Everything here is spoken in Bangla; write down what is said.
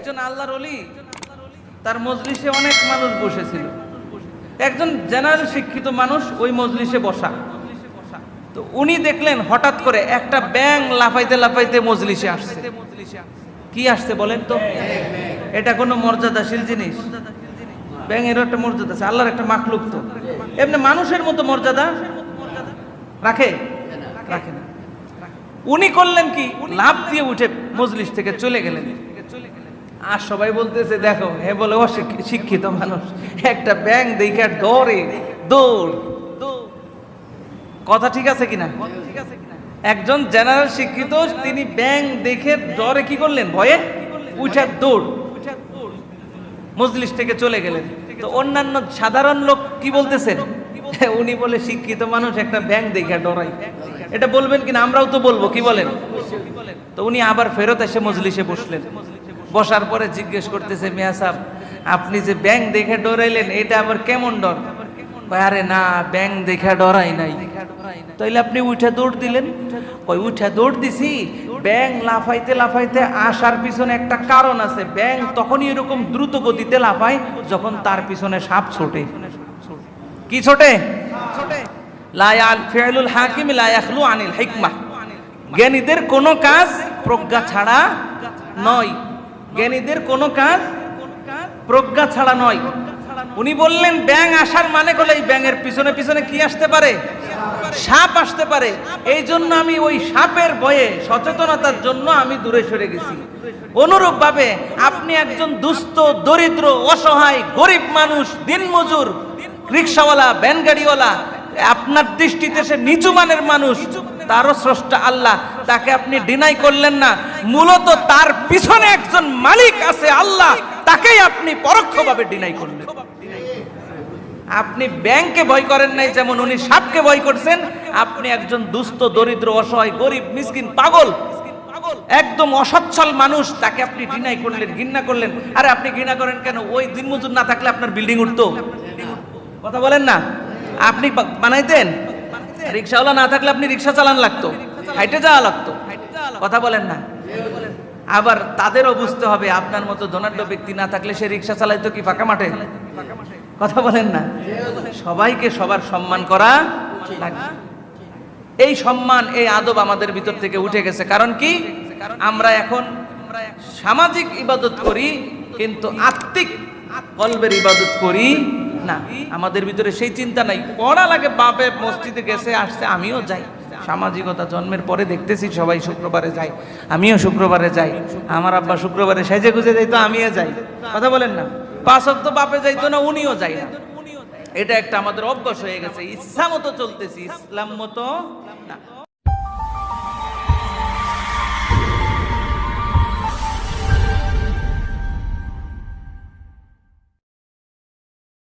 একজন আল্লাহর অলি তার মজলিসে অনেক মানুষ বসেছিল। একজন জেনারেল শিক্ষিত মানুষ ওই মজলিসে বসা। তো উনি দেখলেন হঠাৎ করে একটা ব্যাং লাফাইতে লাফাইতে মজলিসে আসছে। কি আসছে বলেন তো? এটা কোনো মর্যাদাশীল জিনিস? ব্যাঙেরও একটা মর্যাদা আছে, আল্লাহর একটা মাখলুক তো। এমনি মানুষের মতো মর্যাদা রাখে? রাখে না। উনি করলেন কি? লাভ দিয়ে উঠে মজলিস থেকে চলে গেলেন। আর সবাই বলতেছে দেখো হে বলে শিক্ষিত মানুষ। একটা ব্যাং দেখে ডরে দৌড় দৌড়। কথা ঠিক আছে কিনা? একজন জেনারেল শিক্ষিত তিনি ব্যাং দেখে ডরে কি করলেন? ভয়ে উঠে দৌড়। মজলিস থেকে চলে গেলেন। তো অন্যান্য সাধারণ লোক কি বলতেছেন? উনি বলে শিক্ষিত মানুষ একটা ব্যাংক দেখে ডরাই এটা বলবেন কিনা? আমরাও তো বলব কি বলেন? তো উনি আবার ফেরত এসে মজলিসে বসলেন। বসার পরে জিজ্ঞেস করতেছে, মিয়া সাহেব, আপনি যে ব্যাংক দেখে ডরাইলেন, এটা আবার কেমন ডর? আরে না ব্যাংক দেখে ডরাই নাই। তাইলে আপনি উঠে দৌড় দিলেন। ওই উঠে দৌড় দিছি। ব্যাং লাফাইতে লাফাইতে আসার পিছনে একটা কারণ আছে। ব্যাং তখনই এরকম দ্রুত গতিতে লাফায় যখন তার পিছনে সাপ ছোটে। কি ছোটে? হাকিম আনিল হিকমা। জ্ঞানীদের কোনো কাজ প্রজ্ঞা ছাড়া নয়। জ্ঞানীদের কোনো কাজ প্রজ্ঞা ছাড়া নয়। উনি বললেন ব্যাং আসার মানে করলে এই ব্যাঙের পিছনে পিছনে কি আসতে পারে? সাপ আসতে পারে। এই জন্য আমি ওই সাপের ভয়ে সচেতনতার জন্য আমি দূরে সরে গেছি। অনুরূপ ভাবে আপনি একজন দুস্থ, দরিদ্র, অসহায়, গরিব মানুষ, দিনমজুর, রিক্সাওয়ালা ভ্যান গাড়িওয়ালা আপনার দৃষ্টিতে সে নিচু মানের মানুষ তারও স্রষ্টা আল্লাহ, তাকে আপনি ডিনাই করলেন না। মূলত তার পিছনে একজন মালিক আছে আল্লাহ, তাকেই আপনি পরোক্ষভাবে ডিনাই করলেন। আপনি ব্যাংকে ভয় করেন নাই, যেমন উনি সাপকে ভয় করছেন, আপনি একজন দুস্থ, দরিদ্র, অসহায়, গরিব, মিসকিন, পাগল। একদম অসচ্ছল মানুষ, তাকে আপনি ঘৃণাই করলেন, ঘৃণা করলেন। আরে আপনি ঘৃণা করেন কেন? ওই দিনমজুর না থাকলে আপনার বিল্ডিং উঠতো। কথা বলেন না? আপনি বানাইতেন? রিক্সাওয়ালা না থাকলে আপনি রিক্সা চালান লাগতো। হাইটে যাওয়া লাগতো। কথা বলেন না। আবার তাদেরও বুঝতে হবে আপনার মতো ধনাঢ্য ব্যক্তি না থাকলে সে রিক্সা চালাইতো কি ফাঁকা মাঠে? কথা বলেন না। সবাইকে সবার সম্মান করা লাগবে। এই সম্মান এই আদব আমাদের ভিতর থেকে উঠে গেছে। কারণ কি? আমরা এখন সামাজিক ইবাদত করি কিন্তু আত্মিক কলবের ইবাদত করি না, আমাদের ভিতরে সেই চিন্তা নাই। পড়া লাগে, বাপে মসজিদে গেছে, আসছে, আমিও যাই। সামাজিকতা জন্মের পরে দেখতেছি সবাই শুক্রবারে যাই আমিও শুক্রবারে যাই, আমার আব্বা শুক্রবারে সেজে গুজে যাই তো আমিও যাই। কথা বলেন না? পাঁচ তো বাপে যাইতো না, উনিও যাই না। এটা একটা আমাদের অভ্যাস হয়ে গেছে, ইচ্ছা মতো চলতেছি, ইসলাম মতো